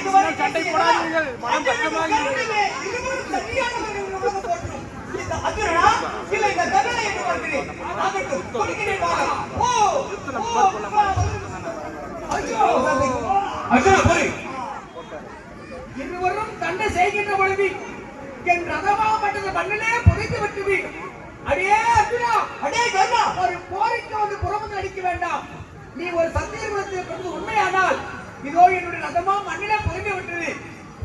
இதுவரை சண்டை போடாதீர்கள். மனம் இருவரும் சரியானவர்கள் என்று உலகம் போற்றும். இந்த அசுரனா? இல்லை, இந்த கருணை என்று பார்க்கிறேன். ஆகட்டும், கொடுக்கிறேன் வாங்க. ஓ, ஓ, வா, ஐயோ, அர்ஜுனா போய் இருவரும் தண்டை செய்கின்ற பொழுது என் ரதமாகப்பட்டது மண்ணிலே புதைத்து விட்டது அடியே அர்ஜுனா அடே கருணா, ஒரு போருக்கு வந்து புறமுது அடிக்க வேண்டாம் நீ ஒரு சத்திய குலத்தில் பிறந்து உண்மையானால் இதோ என்னுடைய ரதமா மண்ணிலே புதைந்து விட்டது.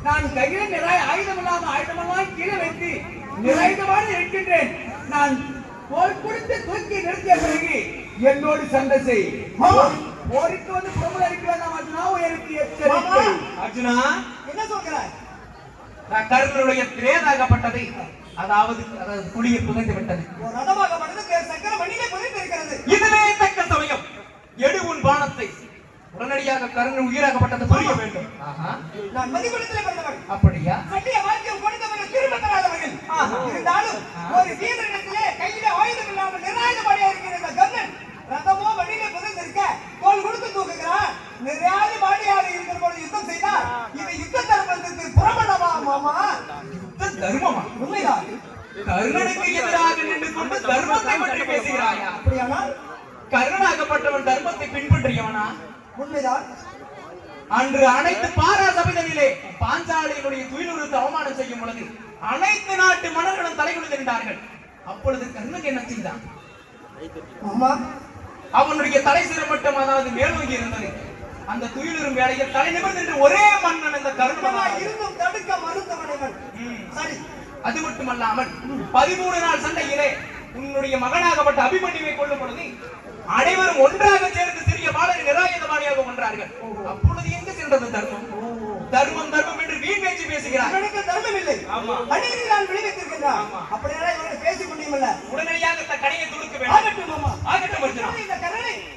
நான் கையில் நிறை ஆயுதம் இல்லாம ஆயுதமெல்லாம் கீழே வைத்து நிறைந்தவாறு இருக்கின்றேன். நான் போர் கொடுத்து தூக்கி நிறுத்திய பிறகு என்னோடு சண்டை செய். போருக்கு வந்து அடிக்க வேண்டாம் அர்ஜுனா. மாமா, எச்சரிக்கை. அர்ஜுனா. என்ன சொல்கிறாய்? நான் கர்ணனுடைய திரேதாகப்பட்டதை அதாவது அதாவது புலியை புதைந்து விட்டது. ஒரு ரதமாகப்பட்டது சக்கர மண்ணிலே புதைந்திருக்கிறது. உடனடியாக கர்ணன் உயிராகப்பட்டது புரிய வேண்டும். நான் மதிக்குளத்திலே பிறந்தவன். அப்படியா? சட்டிய வாழ்க்கையில் கொடுத்தவர்கள் திரும்ப தராதவர்கள். இருந்தாலும் ஒரு வீரனிடத்திலே கையிலே ஆயுதம் இல்லாமல் நிராயுதபாணியா இருக்கிற இந்த கர்ணன் ரதமோ மண்ணிலே புதைந்திருக்க தோள் கொடுத்து தூக்குகிறான். நிராயுதபாணியாக இருக்கிற பொழுது யுத்தம் செய்தால் இது யுத்த தர்மத்துக்கு புறமணமா மாமா? யுத்த தர்மமா? உண்மைதான் கர்ணனுக்கு எதிராக நின்று கொண்டு தர்மத்தை பற்றி பேசுகிறாயா? அப்படியானால்? கர்ணனாகப்பட்டவன் தர்மத்தை பின்பற்றியவனா? உண்மைதான். அன்று அனைத்து பாரா சபைகளிலே பாஞ்சாலியினுடைய துயிலுறுத்து அவமானம் செய்யும் பொழுது அனைத்து நாட்டு மன்னர்களும் தலைகுனிந்து நின்றார்கள். அப்பொழுது கர்ணன் என்ன செய்தான்? அவனுடைய தலை சிரமட்டம் அதாவது மேலோங்கி இருந்தது. அந்த துயிலுறும் வேலையில் தலை நிமிர்ந்து ஒரே மன்னன் இந்த மாமா கர்ணன் இருந்தும் தடுக்க மறுத்தவனவன் சரி. அது மட்டுமல்லாமல் பதிமூணு நாள் சண்டையிலே உன்னுடைய மகனாகப்பட்ட அபிமன்யுவை கொல்லும் பொழுது அனைவரும் ஒன்றாக சேர்ந்து பாலரை நிராயுதபாணியாக கொன்றார்கள் அப்பொழுது எங்கு சென்றது தர்மம்? தர்மம் தர்மம் என்று வீண் பேச்சு பேசுகிறார். இவனுக்கு தர்மம் இல்லை. ஆமா. அநீதி நான் விளைவித்திருக்கின்றான் அப்படியெல்லாம் இவனை பேசிக் முடியுமில்ல உடனடியாக இந்த கடையை துடுக்க வேண்டும். ஆகட்டும் மாமா ஆகட்டும் அர்ஜுனா.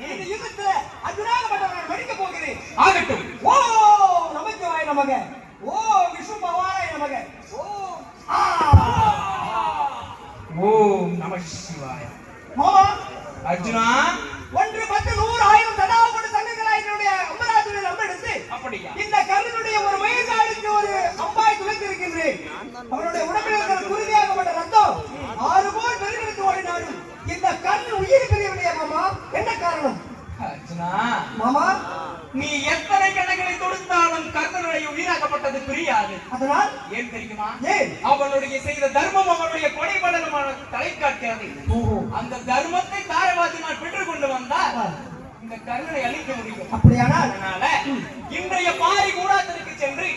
இந்த யுத்தத்துல அர்ஜுனாகப்பட்டவனை மடிக்க போகிறேன். ஆகட்டும். ஓ நமச்சிவாய நமக. ஓ விஷ்ணு நமக. ஓ. ஓம் நம சிவாய மாமா. அர்ஜுனா ஒன்று பத்து நூறு ஆயிரம் தடாவோடு சங்கங்களாய் என்னுடைய அம்பராஜனை நம்பெடுத்து அப்படியா இந்த கருணுடைய ஒரு வயசாளுக்கு ஒரு அம்பாய் துளைத்திருக்கின்றேன் அவருடைய உடம்பில் இருக்கிற குருதியாகப்பட்ட ரத்தம் ஆறு போல் பெருகெடுத்து ஓடினாலும் இந்த கண்ணு உயிர் பிரியவில்லையா மாமா என்ன காரணம் அர்ஜுனா மாமா நீ எத்தனை கணங்களை தொடுத்தாலும் கர்ணனுடைய உயிராக்கப்பட்டது பிரியாது அதனால் ஏன் தெரியுமா ஏன் அவனுடைய செய்த தர்மம் அவனுடைய கொடை படலமான தலை காட்டுகிறது அந்த தர்மத்தை தாரவாதிமான் பெற்றுக் கொண்டு வந்தால் இந்த கர்ணனை அழிக்க முடியும். அப்படியானால்? அதனால இன்றைய பாரி கூடாரத்திற்கு சென்று.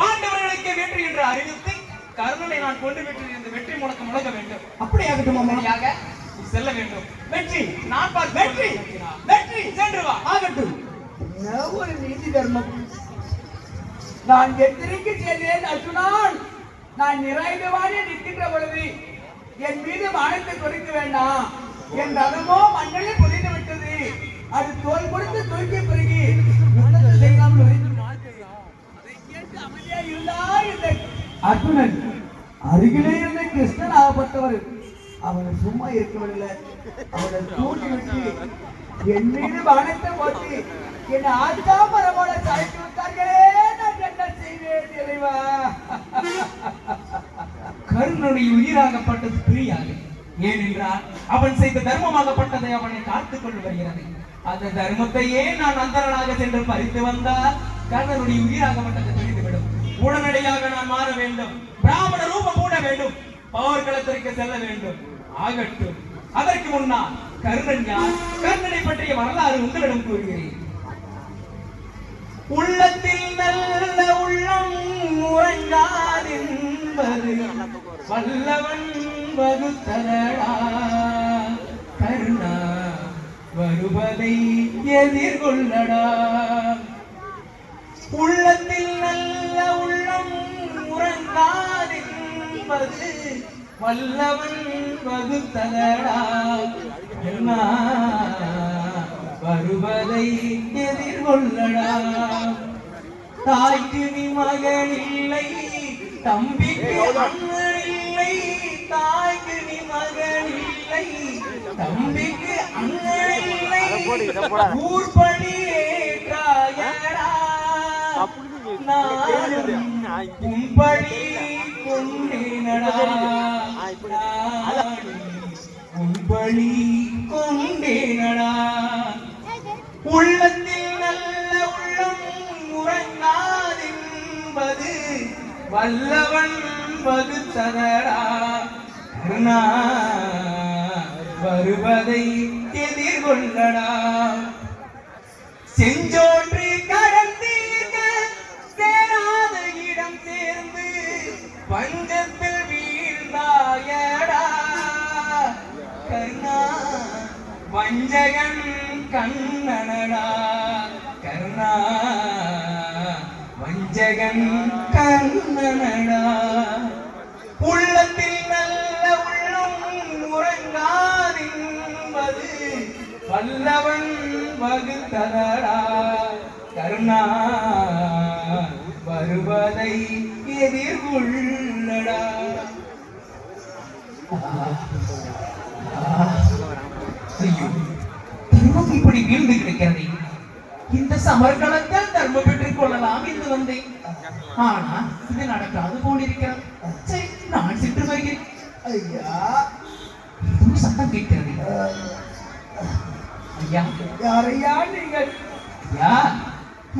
பாண்டவர்களுக்கு வெற்றி என்று அறிவித்து கர்ணனை நான் கொண்டு விட்டு இந்த வெற்றி முழக்க முழங்க வேண்டும். அப்படி ஆகட்டும் மாமா சரியாக நீ செல்ல வேண்டும். வெற்றி. நான் பார்த்து வெற்றி. வெற்றி. சென்று வா. ஆகட்டும். ஒரு நீதி தர்மம்? நான் எத்தனைக்கு செய்தேன் அர்ஜுனான். நான் நிறைந்தவாறே நிற்கின்ற பொழுது என் மீது வானத்தை கொடுக்க வேண்டாம். என் ரதமோ மண்ணில் புதைந்து விட்டது. அது தோல் கொடுத்து தூக்கி பிறகு யுத்தத்தை செய்யாமல் கேட்டு அமைதியா இருந்தா இந்த அர்ஜுனன் அருகிலே இருந்த கிருஷ்ணன் ஆகப்பட்டவர். அவனை சும்மா இருக்கவில்லை. அவனை தூண்டி விட்டு என் மீது வானத்தை போட்டு என்னை ஆத்தா மரமோட சாய்த்து விட்டார்களே நான் என்ன செய்வேன் தெளிவா கர்ணனுடைய உயிராகப்பட்டது பிரியாக ஏனென்றால் அவன் செய்த தர்மமாகப்பட்டதை அவனை காத்துக் கொண்டு வருகிறது அந்த தர்மத்தையே நான் அந்தரனாக சென்று பறித்து வந்தால் கர்ணனுடைய உயிராகப்பட்டது தெரிந்துவிடும் உடனடியாக நான் மாற வேண்டும். பிராமண ரூபம் கூட வேண்டும். பவர் களத்திற்கு செல்ல வேண்டும். ஆகட்டும். அதற்கு முன்னால் கர்ணன் யார்? கர்ணனை பற்றிய வரலாறு உங்களிடம் கூறுகிறேன். உள்ளத்தில் நல்ல உள்ளம் உறங்காதென்பது வல்லவன் வகுத்தலடா கருணா வருவதை எதிர்கொள்ளடா. உள்ளத்தில் நல்ல உள்ளம் உறங்காதென்பது வல்லவன் வகுத்தலடா கருணா வருவதை எதிர்கொள்ளடா. தாய்க்கு நீ மகள் இல்லை தம்பிக்கு அண்ணன் இல்லை தாய்க்கு நீ மகன் இல்லை தம்பிக்கு அண்ணன் இல்லை ஊர்படி ஏற்றாயடா. நான் உம்படி கொண்டேனடா நான் உம்படி கொண்டேனடா உள்ளத்தில் வல்லவன் வகுத்ததடா. கருணா வருவதை எதிர்கொள்ளடா செஞ்சோன்று கடந்தீர்க்க சேராத இடம் சேர்ந்து பஞ்சத்தில் வீழ்ந்தாயடா. கருணா வஞ்சகன் கண்ணனடா. கருணா வஞ்சகன் கண்ணனடா உள்ளத்தில் நல்ல உள்ளம் உறங்காதின்பது வல்லவன் வகுத்ததடா. கருணா வருவதை எதிர்கொள்ளடா. ஐயோ தர்மம் இப்படி வீழ்ந்து கிடைக்கிறது. இந்த சமர்க்களத்தில் தர்மம் கொள்ளலாம் என்று வந்தேன். ஆனா இது நடக்காது போலிருக்கிறது. சரி நான் சென்று வருகிறேன். ஐயா சத்தம் கேட்கிறது. ஐயா யாரையா நீங்கள்? ஐயா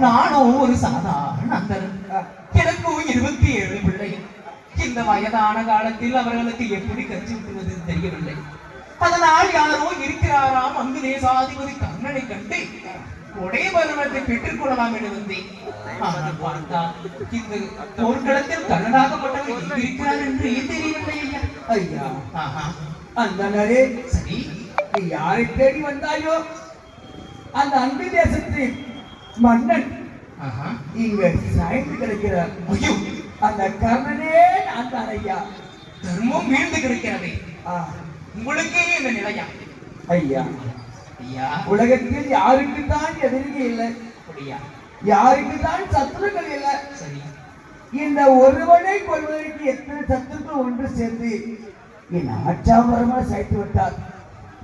நானும் ஒரு சாதாரண அந்தரன் எனக்கும் இருபத்தி ஏழு பிள்ளைகள். இந்த வயதான காலத்தில் அவர்களுக்கு எப்படி கட்சி விட்டுவது தெரியவில்லை. அதனால் யாரோ இருக்கிறாராம். அங்கு தேசாதிபதி கர்ணனை கண்டு கொடை பருவத்தை பெற்றுக் கொள்ளலாம் என்று வந்தேன் ஆனால் பார்த்தா இந்த போர்க்களத்தில் கண்ணனாகப்பட்டவர் எங்கு இருக்கிறார் என்று தெரியவில்லை ஐயா? ஐயா ஆஹா அந்த நரே சரி நீ யாரை தேடி வந்தாயோ? அந்த அன்பு தேசத்தின் மன்னன் ஆஹா. இங்க சாய்ந்து கிடக்கிறார். ஐயோ அந்த கர்ணனே தான் ஐயா. தர்மம் வீழ்ந்து கிடக்கிறதே. ஆ, உங்களுக்கே இந்த நிலையா? ஐயா. ஐயா. உலகத்தில் யாருக்கு தான் எதிரிகள் இல்லை. அப்படியா? யாருக்கு தான் சத்துருக்கள் இல்லை. சரி. இந்த ஒருவனை கொள்வதற்கு எத்தனை சத்துருக்கள் ஒன்று சேர்ந்து என் ஆச்சாமரமா சாய்த்து விட்டார்.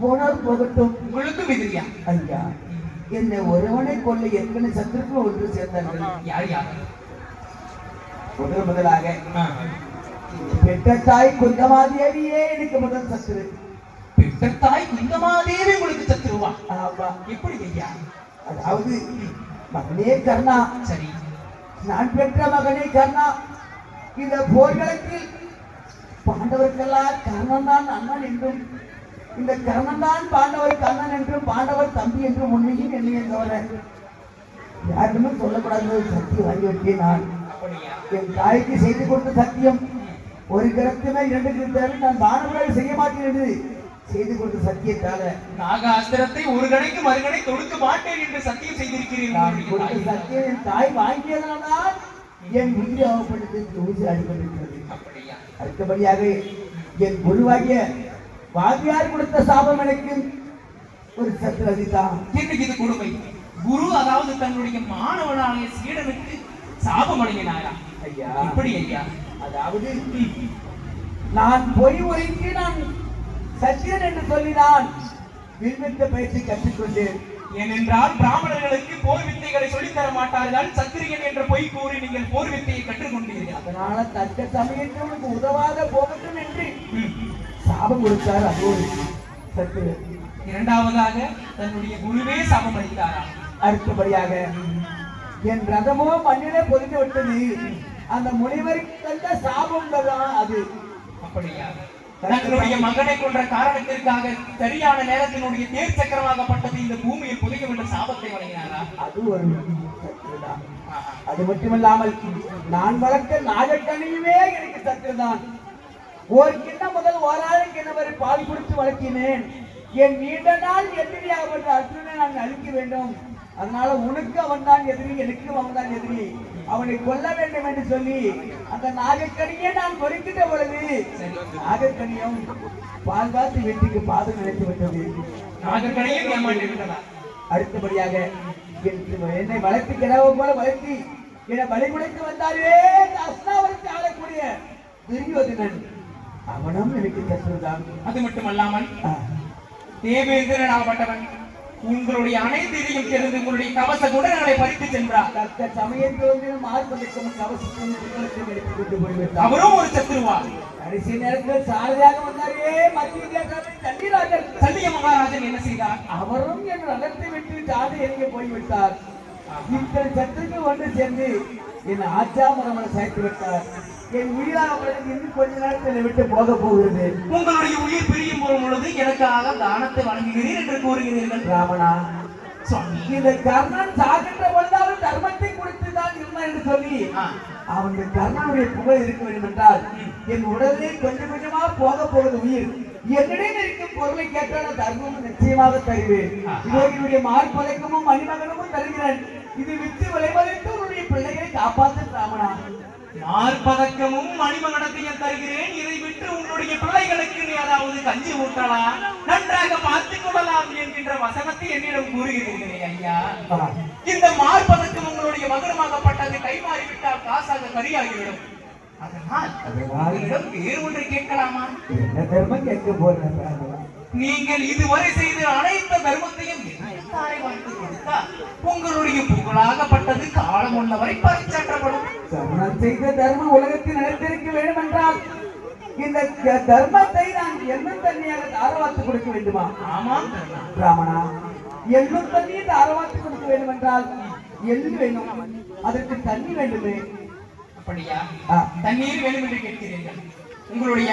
போனால் போகட்டும். உங்களுக்கும் எதிரியா? ஐயா இந்த ஒருவனை கொல்ல எத்தனை சத்துருக்கள் ஒன்று சேர்ந்தார்கள் யார் யார்? முதல் முதலாக ஆ. பெற்ற தாய் குந்தமாதேவியே எனக்கு முதல் சத்துரு. பெற்ற தாய் குந்தமாதேவி உங்களுக்கு சத்துருவா? ஆமா. எப்படி ஐயா? அதாவது மகனே கர்ணா. சரி. நான் பெற்ற மகனே கர்ணா. இந்த போர்க்களத்தில் பாண்டவருக்கெல்லாம் கர்ணன் தான் அண்ணன் என்றும் இந்த கர்ணன் தான் பாண்டவர் கண்ணன் என்றும் பாண்டவர் தம்பி என்றும் உண்மையும் என்னையே தவிர யாருமே சொல்லக்கூடாது சத்தியம் வாங்கி வச்சேன் நான். என் தாய்க்கு செய்து கொடுத்த சத்தியம் ஒரு கிரகத்துமே இரண்டு கிரகத்தில் நான் பானவராக செய்ய மாட்டேன் செய்து கொடுத்த சத்தியத்தால நாக அஸ்திரத்தை ஒரு கணைக்கு மறுகணை தொடுக்க மாட்டேன் என்று சத்தியம் செய்திருக்கிறீர்கள் சத்தியம் என் தாய் வாங்கியதனால் என் உயிர் அவப்படுத்தி ஊசி அடிபட்டிருக்கிறது அடுத்தபடியாக என் குருவாகிய வாத்தியார் கொடுத்த சாபம் எனக்கு ஒரு சத்து அதிதான் என்னைக்கு இது கொடுமை? குரு அதாவது தன்னுடைய மாணவனாகிய சீடனுக்கு சாபம் அடங்கினாரா ஐயா. எப்படி ஐயா. அதாவது நான் பொய் உரைக்கு நான் சத்தியன் என்று சொல்லினான் வில்வித்த பயிற்சி கற்றுக்கொண்டேன். ஏனென்றால் பிராமணர்களுக்கு போர் வித்தைகளை சொல்லித் தர மாட்டார்கள் சத்திரியன் என்ற பொய் கூறி நீங்கள் போர் வித்தையை கற்றுக்கொண்டீர்கள். அதனால தக்க சமயத்தில் உனக்கு உதவாத போகட்டும் என்று. சாபம் கொடுத்தார் அது ஒரு சத்து இரண்டாவதாக தன்னுடைய குருவே சாபம் அளித்தாரா? அடுத்தபடியாக என் ரதமோ மண்ணிலே பொறிந்து விட்டது. அந்த முனிவருக்கு தந்த சாபம் தான் அது? அப்படியா? தன்னுடைய மகனை கொன்ற காரணத்திற்காக சரியான நேரத்தினுடைய தேர் சக்கரமாகப்பட்டது இந்த பூமியில் புதையும் என்ற சாபத்தை வழங்கினாரா? அது ஒரு அது மட்டுமல்லாமல் நான் வளர்த்த நாகக்கணியுமே எனக்கு சத்துதான் ஒரு கிண்ணம் முதல் ஓராயிரம் கிண்ணம் வரை பால் கொடுத்து வளர்க்கினேன் என் நீண்ட நாள் எதிரியாகப்பட்ட அர்ஜுனை நான் அழிக்க வேண்டும். அதனால உனக்கு அவன் தான் எதிரி எனக்கும் அவன் தான் எதிரி. அவனை கொல்ல வேண்டும் என்று சொல்லி அந்த நாகக்கணியை நான் பொறுக்கிட்ட பொழுது நாகக்கணியும் பால் காத்து வீட்டுக்கு பாதம் நினைத்து விட்டது. விட்டதா? அடுத்தபடியாக என் என்னை வளர்த்து கிடவு போல வளர்த்தி என்னை வழிமுறைக்கு வந்தாரே அஸ்தாவரத்தை ஆளக்கூடிய துரியோதனன். அவனும் எனக்கு சத்துருதான் அது மட்டுமல்லாமல் தேவேந்திரன் ஆகப்பட்டவன் உங்களுடைய அனைத்து இதையும் தெரிந்து உங்களுடைய கவச குடங்களை பறித்து சென்றார். தக்க சமயத்தோடு கவசத்தையும் புத்தகத்தையும் எடுத்து கொண்டு போய்விட்டார். அவரும் ஒரு சத்துருவா கடைசி நேரத்தில் சாரதியாக வந்தாரே மத்திய தேசத்தில் தண்ணீராஜர் சல்லிய மகாராஜன் என்ன செய்தார்? அவரும் என் ரகத்தை விட்டு ஜாதி எறிய போய்விட்டார். இத்தனை சத்துக்கு ஒன்று சேர்ந்து என் ஆச்சாமரமனை சேர்த்து விட்டார். என் உயிராக இன்னும் கொஞ்ச நேரத்தில் விட்டு போக போகிறது. உங்களுடைய உயிர் பிரியும் போகும் பொழுது எனக்காக தானத்தை வழங்குகிறீர் என்று கூறுகிறீர்கள். ராமனா இந்த கர்ணன் சாகின்ற பொழுதாவது தர்மத்தை கொடுத்து தான் இருந்தான் என்று சொல்லி ஆ. அவனுடைய கர்ணனுடைய புகழ் இருக்க வேண்டும் என்றால் என் உடலே கொஞ்சம் கொஞ்சமா போக போகுது உயிர். என்னிடம் இருக்கும் பொருளை கேட்டால் தர்மம் நிச்சயமாக தருவேன். இதோ என்னுடைய மார்பதக்கமும் மணிமகனமும் தருகிறேன். இது விட்டு விளைவதற்கு உன்னுடைய பிள்ளைகளை காப்பாற்று ராமனா. மார்பதக்கமும் மணிமகனத்தையும் தருகிறேன் இதை விட்டு உன்னுடைய பிள்ளைகளுக்கு நீ அதாவது கஞ்சி ஊட்டலாம் நன்றாக பார்த்துக் கொள்ளலாம் என்கின்ற வசனத்தை என்னிடம் கூறுகிறீர்களே ஐயா. இந்த மார்பதக்கம் உங்களுடைய மகரமாகப்பட்டது கைமாறிவிட்டால் காசாக கரியாகிவிடும் அதனால் வேறு ஒன்றை கேட்கலாமா என்ன தர்மம் கேட்க போறேன் ராமனா? நீங்கள் இதுவரை செய்த அனைத்து தர்மத்தையும் தாரை உங்களுடைய புகழாகப்பட்டது காலம் உள்ளவரை பறைச்சாற்றப்படும் கர்ணன் செய்த தர்மம் உலகத்தில் நடத்திருக்க வேண்டும் என்றால் இந்த தர்மத்தை நான் எண்ணும் தண்ணியாக தாரவாத்து கொடுக்க வேண்டுமா? ஆமாம் கர்ணா. ராமனா எள்ளும் தண்ணி தாரவாத்து கொடுக்க வேண்டும் என்றால் எள்ளு வேணும். அதற்கு தண்ணி வேண்டுமே. அப்படியா? தண்ணீர் வேணும் என்று கேட்கிறீர்கள். உங்களுடைய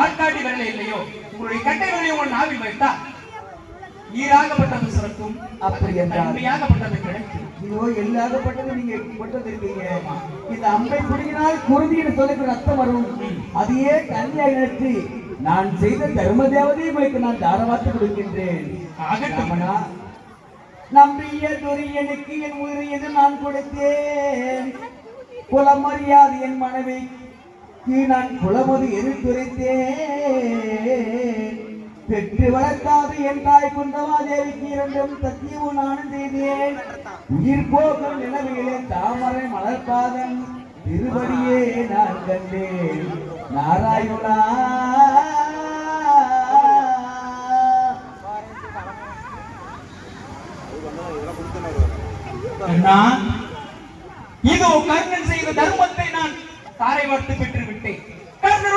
ஆட்காட்டி விரலை இல்லையோ? உங்களுடைய கட்டை விரலை உங்கள் நாவில் வைத்தா நீராகப்பட்டது சுரக்கும் அப்படி என்றால்? தன்மையாகப்பட்டது கிடைக்கும். ஐயோ எல்லாகப்பட்டது நீங்க கொண்டிருக்கீங்க இந்த அம்பை பிடிக்கினால் குருதின்னு சொல்லி ரத்தம் வரும். அதையே தண்ணியாக நினைத்து நான் செய்த தர்ம தேவதை உங்களுக்கு நான் தாரவாத்து கொடுக்கின்றேன். ஆகட்டும். ராமனா நம்பிய துரியனுக்கு என் உயிரியது நான் கொடுத்தேன்? குலமறியாது என் மனைவி நான் குலமது எதிர்த்துரைத்தேன் பெற்று வளர்க்காது என் தாய் குந்தமா தேவிக்கு இரண்டும் சத்தியமும் நானும் செய்தேன். உயிர் போகும் நிலவிலே தாமரை மலர்பாதன் திருவடியே நான் கண்டேன். நாராயணா. அண்ணா, இதோ கர்ணன் செய்த தர்மத்தை நான் தாரை வார்த்து பெற்று விட்டேன்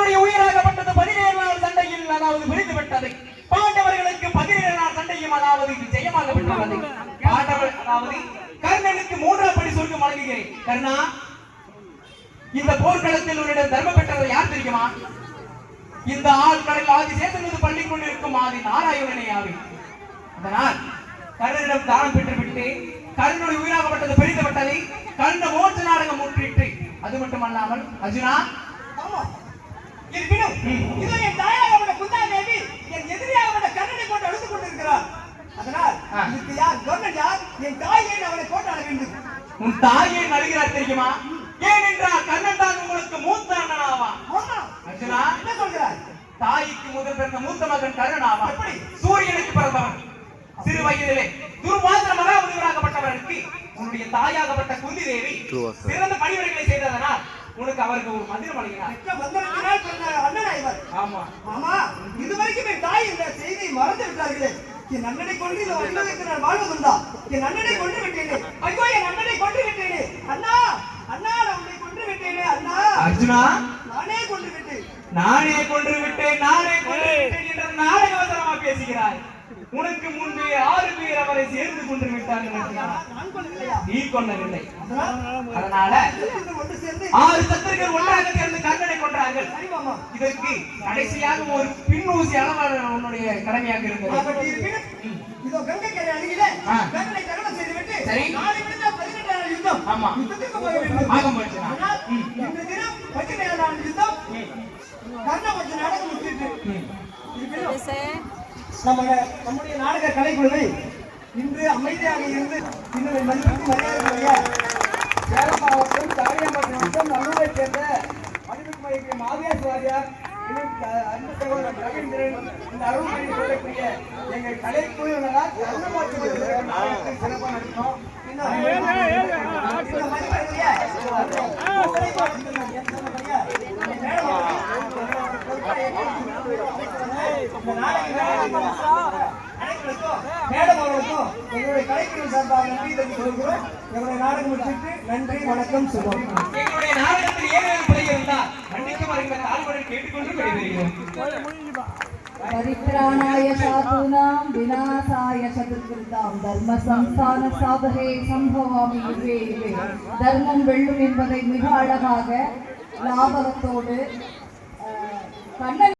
கர்ணனுடைய உயிராகப்பட்டது பதினேழு நாள் சண்டையில் அதாவது விரிந்து விட்டது பாண்டவர்களுக்கு பதினேழு நாள் சண்டையும் அதாவது ஜெயமாக விட்டது. பாண்டவர் அதாவது கர்ணனுக்கு மூன்றாம் படி சொர்க்கம் வழங்குகிறேன். கர்ணா இந்த போர்க்களத்தில் உன்னிடம் தர்மம் பெற்றவர் யார் தெரியுமா? இந்த ஆள் கடல் ஆதி சேதனது பள்ளி கொண்டிருக்கும் ஆதி நாராயணனே ஆவி. அதனால் கர்ணனிடம் தானம் பெற்றுவிட்டு கர்ணனுடைய உயிராகப்பட்டது பிரிந்து விட்டதை கர்ண மோட்ச நாடகம் முற்றிட்டு அது மட்டுமல்லாமல் அர்ஜுனா இருப்பினும் இதோ என் தாயாகப்பட்ட குந்தாதேவி என் எதிரியாகப்பட்ட கண்ணனை போட்டு அழுத்துக் கொண்டிருக்கிறார். அதனால். இதுக்கு யார் கர்ணன் யார்? என் தாயை அவனை போட்டாட வேண்டும்? உன் தாயை நடுகிறார் தெரியுமா? ஏனென்றால் கர்ணன் தான் உங்களுக்கு மூத்த அண்ணன் ஆவான் ஆமா. அர்ஜுனா என்ன சொல்கிறாய்? தாய்க்கு முதல் பிறந்த மூத்த மகன் கர்ணன் ஆவான் எப்படி? சூரியனுக்கு பிறந்தவன். சிறு வயதிலே துர்வாசன மகாமுனிவராகப்பட்டவருக்கு உன்னுடைய தாயாகப்பட்ட குந்தி தேவி சிறந்த பணிவிடைகளை செய்ததனால் உனக்கு அவருக்கு ஒரு மந்திரம் அளிக்கிறார். ஆமா. ஆமா இதுவரைக்கும் தாய் இந்த செய்தியை மறந்து விட்டார்களே. என் அண்ணனை கொண்டு இந்த நான் வாழ்வதுண்டா என் அண்ணனை கொண்டு விட்டேனே. ஐயோ என் அண்ணனை கொண்டு விட்டேனே. அண்ணா அண்ணா நான் உன்னை கொண்டு விட்டேனே அண்ணா. அர்ஜுனா? நானே கொண்டு விட்டேன். நானே கொன்று விட்டேன் நானே கொன்று விட்டேன் என்ற நாடகவசனமா பேசுகிறாய்? உனக்கு முன்பே ஆறு பேர் அவரை சேர்ந்து கொண்டு விட்டார்கள் நீ கொல்லவில்லை. அதனால் அதனால சத்துருக்கள் ஒன்று சேர்ந்து ஆறு சத்துருக்கள் ஒன்றாக சேர்ந்து சரி மாமா இதற்கு கடைசியாக ஒரு பின்னூசி அளவான உன்னுடைய கடமையாக இருந்தது. இதோ கங்கை கரை அருகிலே ஆ. கங்கனை தகனம் செய்துவிட்டு சரி. நாளை விடுத்த பதினெட்டாம் நாள் யுத்தம். ஆமா. யுத்தத்துக்கு போக வேண்டும். இன்று தினம் பதினேழாம் யுத்தம் இருப்பினும் நம்ம நம்முடைய நாடக கலைக்குழுவை இன்று அமைதியாக இருந்து இன்னும் மதிப்பிற்கு மரியாதைக்குரிய சேலம் மாவட்டம் தாரியாம்பட்டு மாவட்டம் நல்லூரை சேர்ந்த மணிமுகமைக்கு மாவியாஸ் வாரியார் அன்பு சகோதரர் ரவீந்திரன் இந்த சொல்லக்கூடிய எங்கள் கலைக்குழுவினரால் சிறப்பாக இந்த நாடக மேடம் அவர்களுக்கும் எங்களுடைய கலைக்குழு சார்பாக நன்றி தெரிவித்துக் கொள்கிறோம் எங்களுடைய நாடகம் முடிச்சிட்டு நன்றி வணக்கம் சுபம் எங்களுடைய நாடகத்தில் ஏதேனும் பிழை இருந்தால் மன்னிக்குமாறு இந்த தாழ்வுடன் கேட்டுக்கொண்டு விடைபெறுகிறோம் परित्राणाय साधूनां विनाशाय च दुष्कृतां தர்ம சம்ஸ்தான சாதகே சம்பவாமி யுகே யுகே தர்மம் வெல்லும் என்பதை மிக அழகாக லாபகத்தோடு அஹ், கண்ணன்